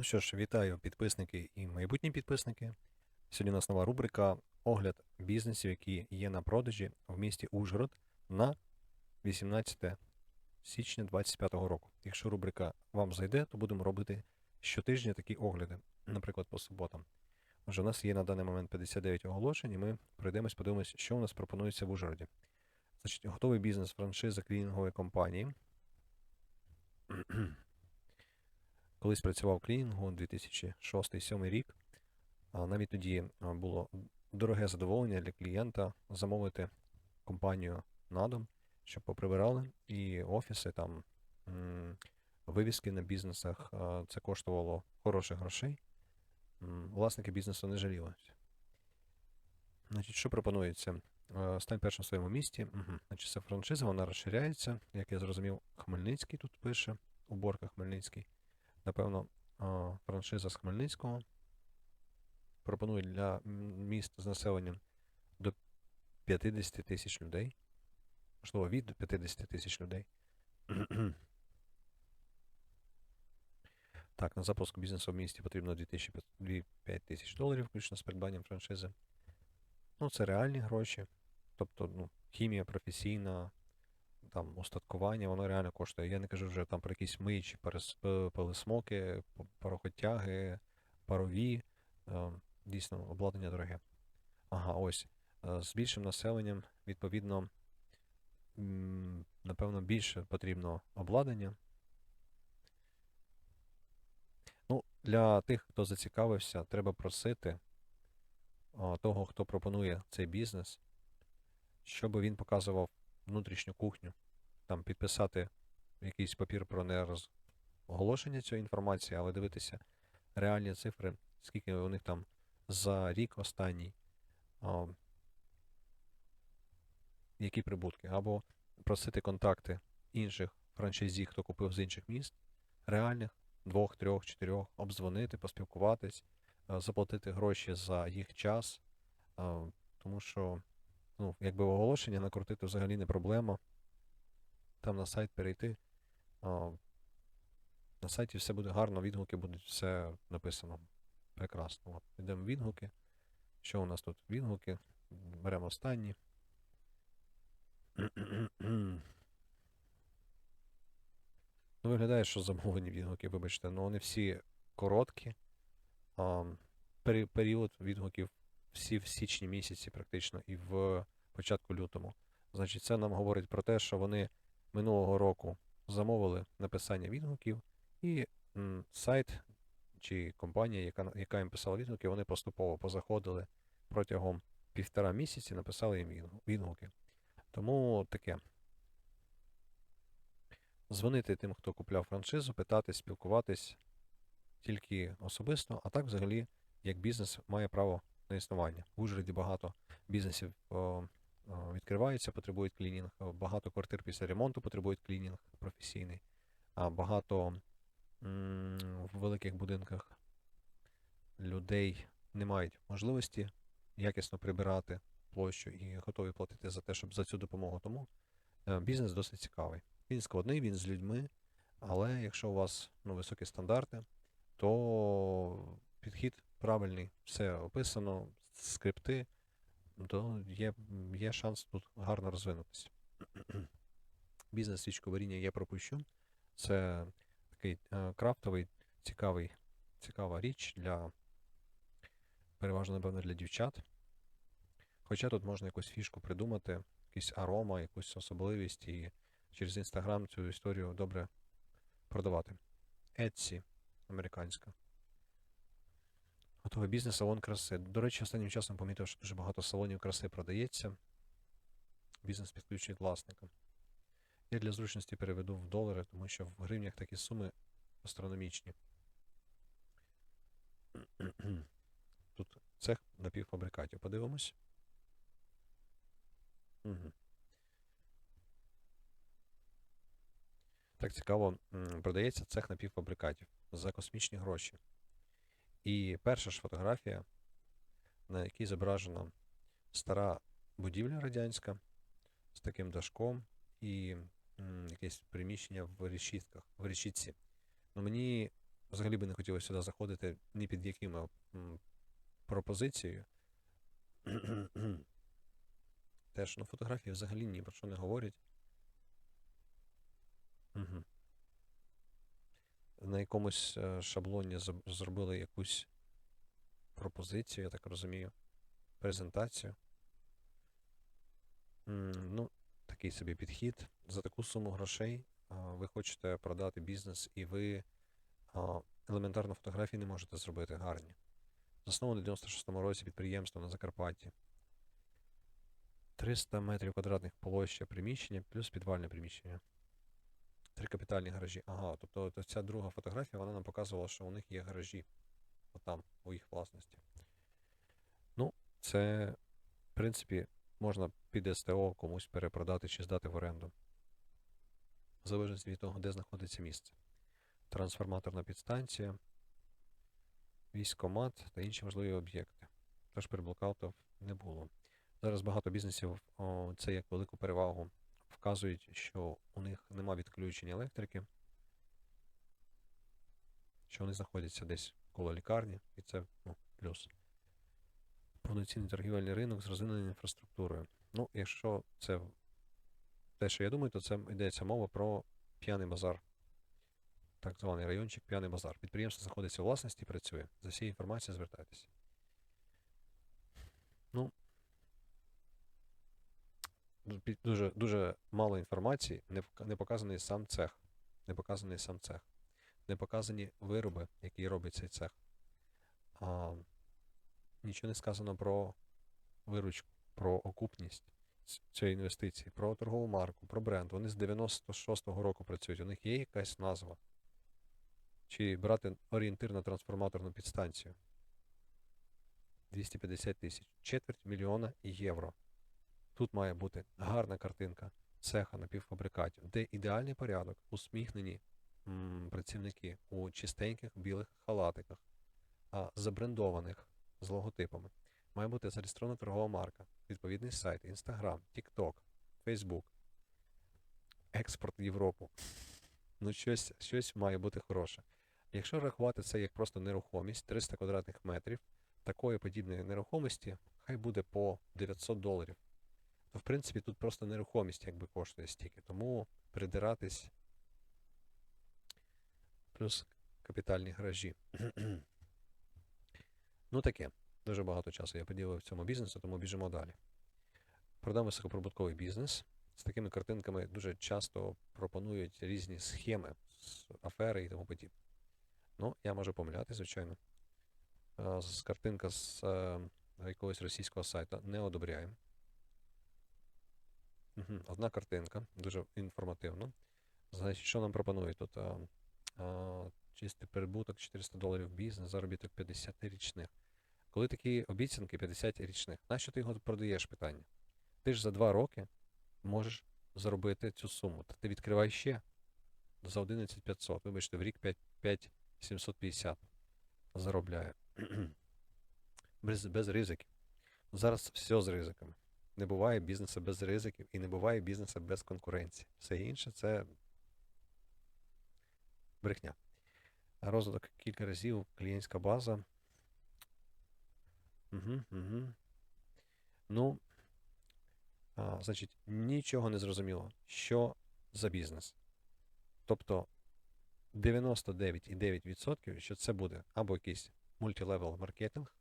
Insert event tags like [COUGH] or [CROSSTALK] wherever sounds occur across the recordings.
Ну що ж, вітаю підписники і майбутні підписники. Сьогодні у нас нова рубрика Огляд бізнесів, які є на продажі в місті Ужгород на 18 січня 2025 року. Якщо рубрика вам зайде, то будемо робити щотижня такі огляди, наприклад, по суботам. Отже, у нас є на даний момент 59 оголошень, і ми пройдемось, подивимось, що у нас пропонується в Ужгороді. Значить, готовий бізнес франшиза клінінгової компанії. Колись працював в клінінгу 2006-2007 рік. Навіть тоді було дороге задоволення для клієнта замовити компанію на дом, щоб поприбирали і офіси там, вивіски на бізнесах. Це коштувало хороших грошей. Власники бізнесу не жаліли. Значить, що пропонується? Стань першим в своєму місті. Угу. Значить, це франшиза, вона розширяється. Як я зрозумів, Хмельницький тут пише, уборка Хмельницький. Напевно, франшиза з Хмельницького. Пропонує для міст з населенням до 50 тисяч людей. Можливо, від 50 тисяч людей. [CLEARS THROAT] Так, на запуск бізнесу в місті потрібно 2500 тисяч доларів, включно з придбанням франшизи. Ну, це реальні гроші. Тобто, ну, хімія професійна, там устаткування, воно реально коштує. Я не кажу вже там про якісь миючі перес- е, пилисмоки, п- парохотяги, парові. е, Дійсно, обладнання дороге. Ага, ось. е, З більшим населенням, відповідно, напевно, більше потрібно обладнання. Ну, для тих, хто зацікавився, треба просити того, хто пропонує цей бізнес, щоб він показував внутрішню кухню, там підписати якийсь папір про нерозголошення цієї інформації, але дивитися реальні цифри, скільки у них там за рік останній, а, які прибутки, або просити контакти інших франшизі, хто купив з інших міст, реальних, двох, трьох, чотирьох, обдзвонити, поспілкуватись, заплатити гроші за їх час, тому що ну, якби оголошення накрутити взагалі не проблема. Там на сайт перейти. А, на сайті все буде гарно, відгуки будуть все написано. Прекрасно. От, йдемо в відгуки. Що у нас тут? Відгуки. Беремо останні. Ну, виглядає, що замовлені відгуки, вибачте, ну вони всі короткі. А, пері- період відгуків всі в січні місяці, практично, і в початку лютому. Значить, це нам говорить про те, що вони минулого року замовили написання відгуків, і м, сайт чи компанія, яка, яка їм писала відгуки, вони поступово позаходили протягом півтора місяці, написали їм відгуки. Тому таке. Дзвонити тим, хто купляв франшизу, питати, спілкуватись тільки особисто, а так взагалі, як бізнес має право на існування. В Ужгороді багато бізнесів о, відкриваються, потребують клінінг, багато квартир після ремонту потребують клінінг професійний, а багато в великих будинках людей не мають можливості якісно прибирати площу і готові платити за те, щоб за цю допомогу. Тому е, бізнес досить цікавий. Він складний, він з людьми, але якщо у вас ну, високі стандарти, то підхід правильний, все описано, скрипти, то є, є шанс тут гарно розвинутися. [CLEARS THROAT] Бізнес свічковаріння я пропущу. Це такий е, крафтовий, цікавий, цікава річ для переважно, напевно, для дівчат. Хоча тут можна якусь фішку придумати, якийсь арома, якусь особливість і через Інстаграм цю історію добре продавати. Etsy американська. Готовий бізнес, салон краси. До речі, останнім часом помітив, що дуже багато салонів краси продається. Бізнес підключує власника. Я для зручності переведу в долари, тому що в гривнях такі суми астрономічні. [CLEARS THROAT] Тут цех напівфабрикатів. Подивимось. Угу. Так цікаво, продається цех напівфабрикатів за космічні гроші. І перша ж фотографія, на якій зображена стара будівля радянська з таким дашком і якесь приміщення в решітках, в решітці. Ну, мені взагалі би не хотілося сюди заходити ні під якими пропозицією. [CLEARS THROAT] Теж, ну, фотографії взагалі ні про що не говорять. Угу. На якомусь е, шаблоні зробили якусь пропозицію, я так розумію, презентацію. Ну, такий собі підхід. За таку суму грошей ви хочете продати бізнес, і ви елементарно фотографії не можете зробити гарні. Засноване в 96-му році підприємство на Закарпатті. 300 метрів квадратних площа приміщення плюс підвальне приміщення. Три капітальні гаражі. Ага, тобто от ця друга фотографія, вона нам показувала, що у них є гаражі. Отам, у їх власності. Ну, це, в принципі, можна під СТО комусь перепродати чи здати в оренду. В залежності від того, де знаходиться місце. Трансформаторна підстанція, військомат та інші важливі об'єкти. Тож переблокаутів не було. Зараз багато бізнесів о, це як велику перевагу вказують, що у них нема відключення електрики, що вони знаходяться десь коло лікарні, і це ну, плюс. Повноцінний торгівельний ринок з розвиненою інфраструктурою. Ну, якщо це те, що я думаю, то це йдеться мова про п'яний базар. Так званий райончик П'яний базар. Підприємство знаходиться у власності і працює. За всією інформацією звертайтеся. Ну, ду- дуже, дуже мало інформації, не, не показаний сам цех. Не показаний сам цех. Не показані вироби, які робить цей цех. А, нічого не сказано про виручку, про окупність цієї інвестиції, про торгову марку, про бренд. Вони з 96-го року працюють. У них є якась назва. Чи брати орієнтир на трансформаторну підстанцію? 250 тисяч. Четверть мільйона євро. Тут має бути гарна картинка цеха напівфабрикатів, де ідеальний порядок, усміхнені м, працівники у чистеньких білих халатиках, а забрендованих з логотипами. Має бути зареєстрована торгова марка, відповідний сайт, Instagram, TikTok, Facebook, експорт в Європу. Ну, щось, щось має бути хороше. Якщо рахувати це як просто нерухомість, 300 квадратних метрів, такої подібної нерухомості хай буде по 900 доларів. То, в принципі, тут просто нерухомість якби коштує стільки. Тому придиратись. Плюс капітальні гаражі. [CLEARS THROAT] ну таке. Дуже багато часу я поділив цьому бізнесу, тому біжимо далі. Продам високоприбутковий бізнес. З такими картинками дуже часто пропонують різні схеми, з афери і тому подібне. Ну, я можу помиляти, звичайно. Е, картинка з е, якогось російського сайту не одобряємо. Мгм, Одна картинка, дуже інформативно. Значить, що нам пропонують тут? А, а, чистий прибуток 400 доларів бізнес, заробіток 50 річних. Коли такі обіцянки 50 річних, нащо ти його продаєш питання? Ти ж за 2 роки можеш заробити цю суму. Та ти відкривай ще за 11 500. Вибачте, в рік 5, 5 750 заробляє. [CLEARS THROAT] без, без ризиків. Зараз все з ризиками. Не буває бізнесу без ризиків і не буває бізнесу без конкуренції. Все інше це брехня. Розвиток кілька разів, клієнтська база. Угу, угу. Ну, а, значить, нічого не зрозуміло, що за бізнес. Тобто 99,9%, що це буде або якийсь мультилевел маркетинг,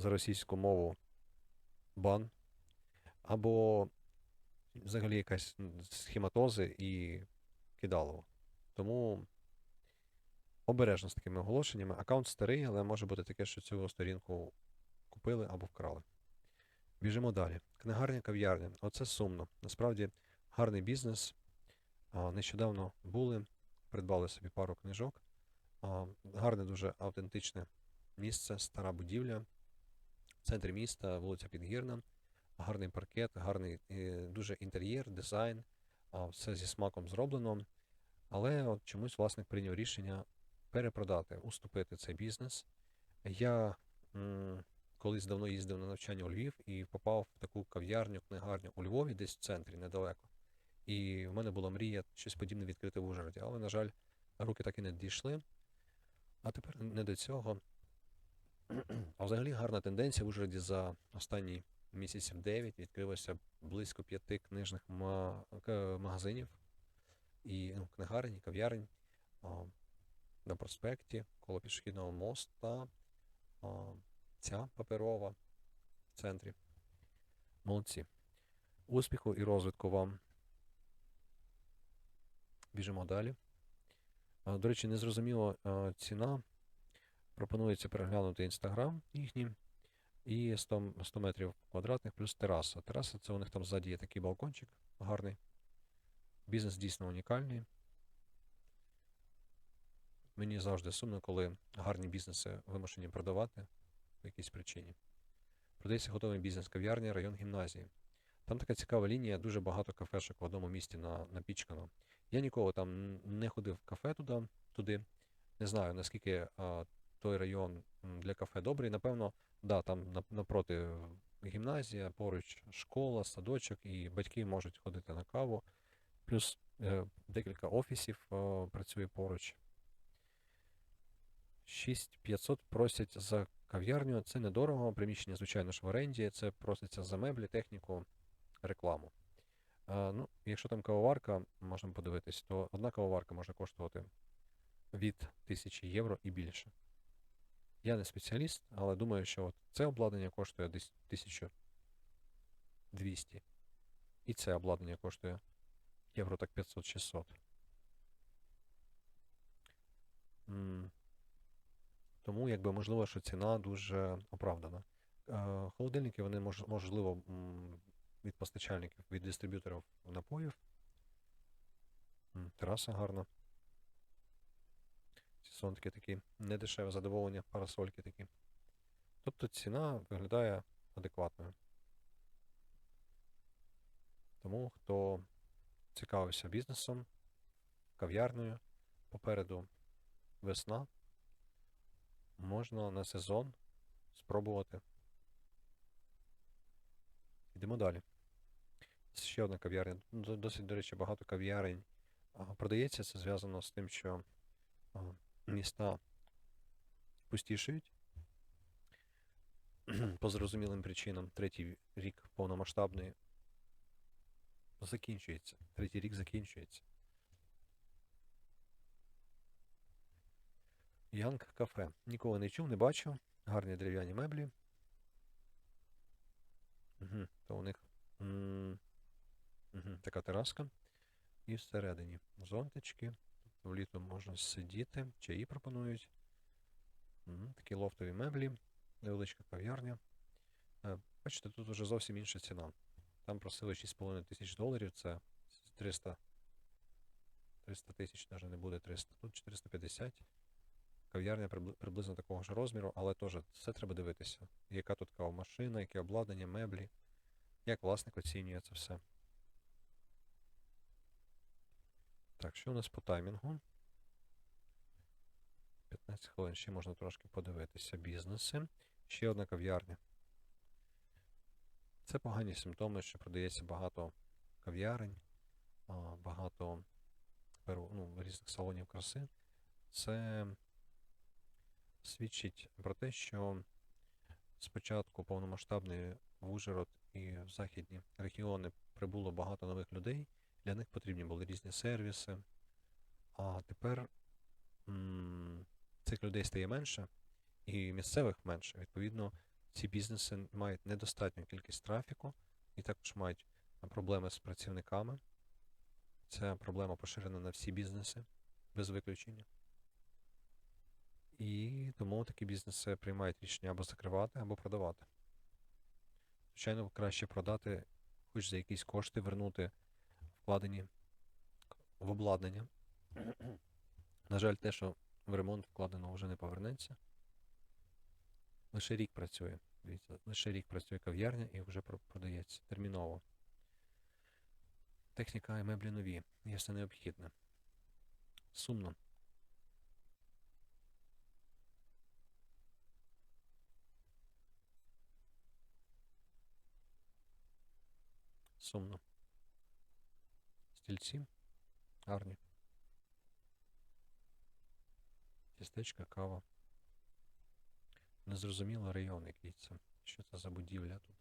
за російську мову бан, або взагалі якась схематози і кидалово. Тому обережно з такими оголошеннями. Аккаунт старий, але може бути таке, що цю сторінку купили або вкрали. Біжимо далі. Книгарня кав'ярня. Оце сумно. Насправді гарний бізнес. Нещодавно були, придбали собі пару книжок. Гарне, дуже автентичне місце, стара будівля. Центрі міста, вулиця Підгірна. Гарний паркет, гарний дуже інтер'єр, дизайн. Все зі смаком зроблено. Але от чомусь власник прийняв рішення перепродати, уступити цей бізнес. Я м, колись давно їздив на навчання у Львів і попав в таку кав'ярню, книгарню у Львові, десь в центрі, недалеко. І в мене була мрія щось подібне відкрити в Ужгороді. Але, на жаль, руки так і не дійшли. А тепер не до цього. А взагалі гарна тенденція в Ужгороді за останні місяців 9 відкрилося близько п'яти книжних магазинів і ну, книгарень, і кав'ярень на проспекті коло пішохідного моста. А, ця паперова в центрі. Молодці. Успіху і розвитку вам. Біжимо далі. До речі, незрозуміла ціна. Пропонується переглянути інстаграм їхній. І 100, 100 метрів квадратних плюс тераса. Тераса це у них там ззаді є такий балкончик гарний. Бізнес дійсно унікальний. Мені завжди сумно, коли гарні бізнеси вимушені продавати по якійсь причині. Продається готовий бізнес кав'ярня, район гімназії. Там така цікава лінія, дуже багато кафешок в одному місті на, напічкано. Я ніколи там не ходив в кафе туди, туди. Не знаю, наскільки а, той район для кафе добрий. Напевно, да, там напроти гімназія, поруч школа, садочок, і батьки можуть ходити на каву. Плюс е, декілька офісів е, працює поруч. 6500 просять за кав'ярню. Це недорого. Приміщення, звичайно ж, в оренді. Це проситься за меблі, техніку, рекламу. Ну, якщо там кавоварка, можемо подивитись, то одна кавоварка може коштувати від 1000 євро і більше. Я не спеціаліст, але думаю, що от це обладнання коштує десь 1200. І це обладнання коштує євро так 500-600. М, Тому, якби можливо, що ціна дуже оправдана. Е, Холодильники вони мож, можливо від постачальників, від дистриб'юторів напоїв. Тераса гарна. Ці сонтики такі недешеве задоволення, парасольки такі. Тобто ціна виглядає адекватною. Тому хто цікавився бізнесом, кав'ярнею, попереду весна, можна на сезон спробувати. Йдемо далі. Ще одна кав'ярня. Досить, до речі, багато кав'ярень продається. Це зв'язано з тим, що міста пустішують. [CLEARS THROAT] По зрозумілим причинам третій рік повномасштабної закінчується. Третій рік закінчується. Янг кафе. Ніколи не чув, не бачив. Гарні дерев'яні меблі. Угу, то у них мгм, така тераска. І всередині зонтички. Влітку можна сидіти, чаї пропонують. Такі лофтові меблі, невеличка кав'ярня. Е, Бачите, тут вже зовсім інша ціна. Там просили 6,5 тисяч доларів, це 300 300 тисяч, навіть не буде 300, тут 450. Кав'ярня приблизно такого ж розміру, але теж все треба дивитися. Яка тут кавомашина, яке обладнання, меблі, як власник оцінює це все. Так, що у нас по таймінгу? 15 хвилин ще можна трошки подивитися. Бізнеси. Ще одна кав'ярня. Це погані симптоми, що продається багато кав'ярень, багато ну, різних салонів краси. Це свідчить про те, що спочатку повномасштабної в і в західні регіони прибуло багато нових людей. Для них потрібні були різні сервіси. А тепер м, цих людей стає менше, і місцевих менше. Відповідно, ці бізнеси мають недостатню кількість трафіку і також мають проблеми з працівниками. Це проблема поширена на всі бізнеси без виключення. І тому такі бізнеси приймають рішення або закривати, або продавати. Звичайно, краще продати, хоч за якісь кошти вернути вкладені в обладнання. На жаль, те, що в ремонт вкладено вже не повернеться. Лише рік працює. Дивіться, лише рік працює кав'ярня і вже продається терміново. Техніка і меблі нові. Є все необхідне. Сумно. Сумно. Стільці гарні. Містечко, кава. Незрозуміло район який це. Що це за будівля тут?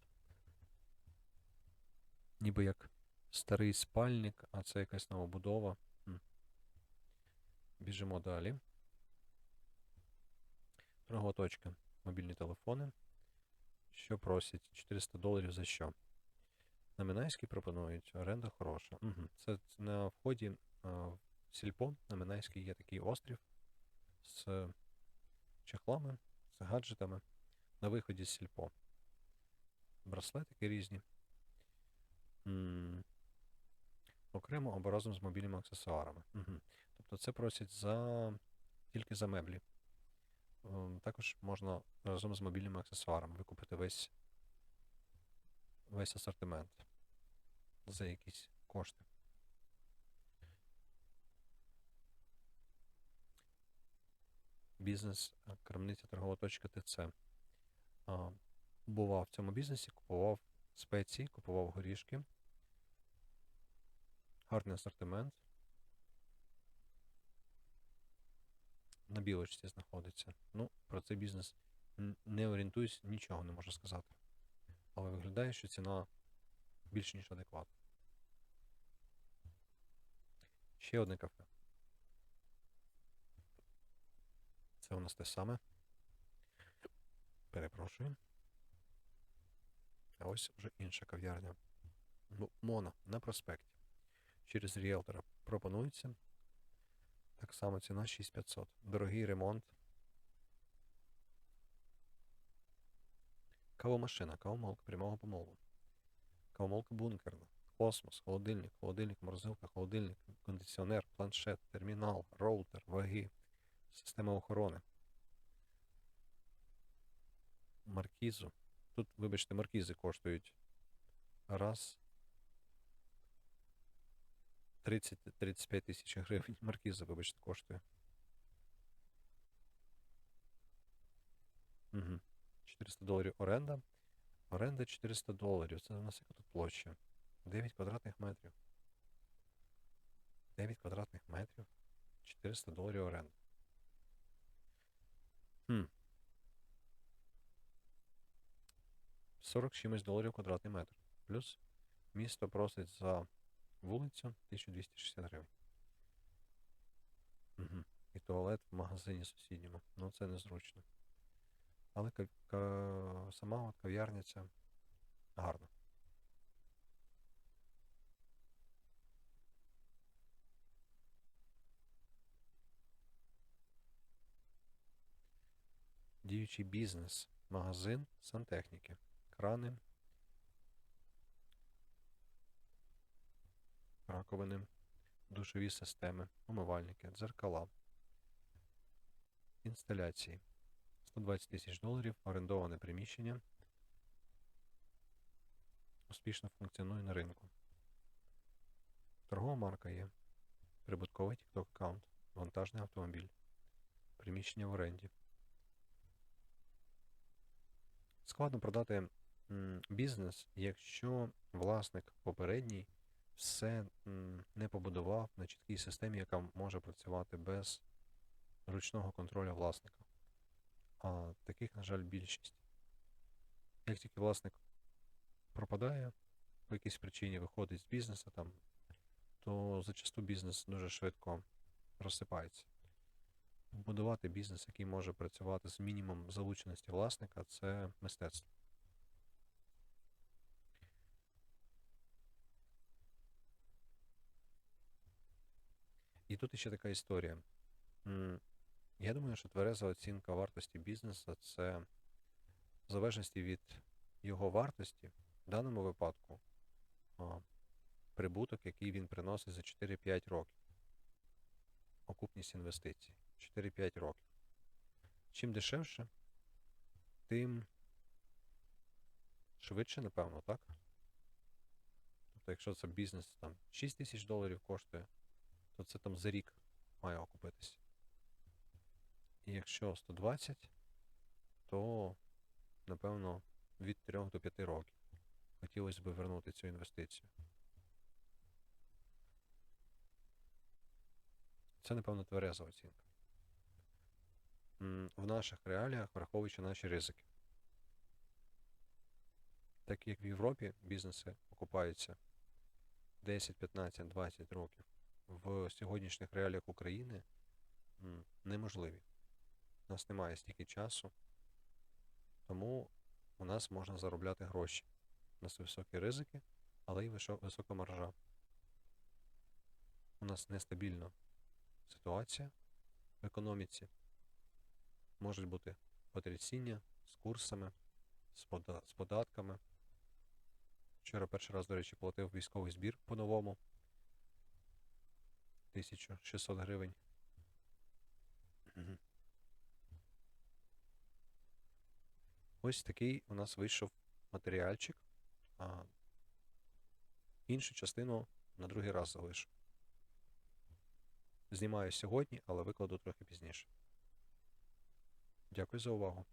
Ніби як старий спальник, а це якась новобудова. Біжимо далі. Торгова. Мобільні телефони. Що просять? 400 доларів за що? На Минайській пропонують, оренда хороша. Угу. Це на вході а, в сільпо на Минайській є такий острів з чехлами, з гаджетами на виході з сільпо. Браслетики різні. М, Окремо або разом з мобільними аксесуарами. Угу. Тобто це просять за тільки за меблі. Ем, Також можна разом з мобільними аксесуарами викупити весь, весь асортимент за якісь кошти. Бізнес, е, крамниця торгова точка ТЦ. Бував в цьому бізнесі, купував спеції, купував горішки. Гарний асортимент. На білочці знаходиться. Ну, про цей бізнес не орієнтуюсь, нічого не можу сказати. Але виглядає, що ціна більш ніж адекватна. Ще одне кафе. Це у нас те саме. Перепрошую. А ось вже інша кав'ярня. Ну, Мона на проспекті. Через ріелтора пропонується. Так само ціна 6500. Дорогий ремонт. Кавомашина, кавомолка прямого помолу. Кавомолка бункерна. Космос, холодильник, холодильник, морозилка, холодильник, кондиціонер, планшет, термінал, роутер, ваги, система охорони. Маркізу. Тут, вибачте, маркізи коштують раз 30-35 тисяч гривень. [LAUGHS] Маркіза, вибачте, коштує. Угу. 400 доларів оренда. Оренда 400 доларів. Це у нас яка тут площа? 9 квадратних метрів. 9 квадратних метрів. 400 доларів оренда. Хм. 40 чимось доларів квадратний метр. Плюс місто просить за вулицю 1260 гривень. Угу. І туалет в магазині сусідньому. Ну це незручно. Але сама от кав'ярня гарна. Діючий бізнес, магазин сантехніки, крани, раковини, душові системи, умивальники, дзеркала, інсталяції. 120 тисяч доларів, орендоване приміщення. Успішно функціонує на ринку. Торгова марка є. Прибутковий TikTok аккаунт, вантажний автомобіль, приміщення в оренді. Складно продати бізнес, якщо власник попередній все не побудував на чіткій системі, яка може працювати без ручного контролю власника. А таких, на жаль, більшість. Як тільки власник пропадає, по якійсь причині виходить з бізнесу, там, то зачасту бізнес дуже швидко розсипається. Будувати бізнес, який може працювати з мінімум залученості власника, це мистецтво. І тут ще така історія. Я думаю, що твереза оцінка вартості бізнесу це в залежності від його вартості, в даному випадку прибуток, який він приносить за 4-5 років. Окупність інвестицій 4-5 років. Чим дешевше, тим швидше, напевно, так? Тобто, якщо це бізнес там 6 тисяч доларів коштує, то це там за рік має окупитися. І якщо 120, то, напевно, від 3 до 5 років. Хотілося б вернути цю інвестицію. Це, напевно, твереза оцінка. Наших реаліях, враховуючи наші ризики. Так як в Європі бізнеси окупаються 10, 15, 20 років, в сьогоднішніх реаліях України неможливі. У нас немає стільки часу, тому у нас можна заробляти гроші. У нас високі ризики, але й висока маржа. У нас нестабільна ситуація в економіці. Можуть бути потрясіння з курсами, з, пода- з податками. Вчора перший раз, до речі, платив військовий збір по-новому. 1600 гривень. Ось такий у нас вийшов матеріальчик. А іншу частину на другий раз залишу. Знімаю сьогодні, але викладу трохи пізніше. Дякую за увагу.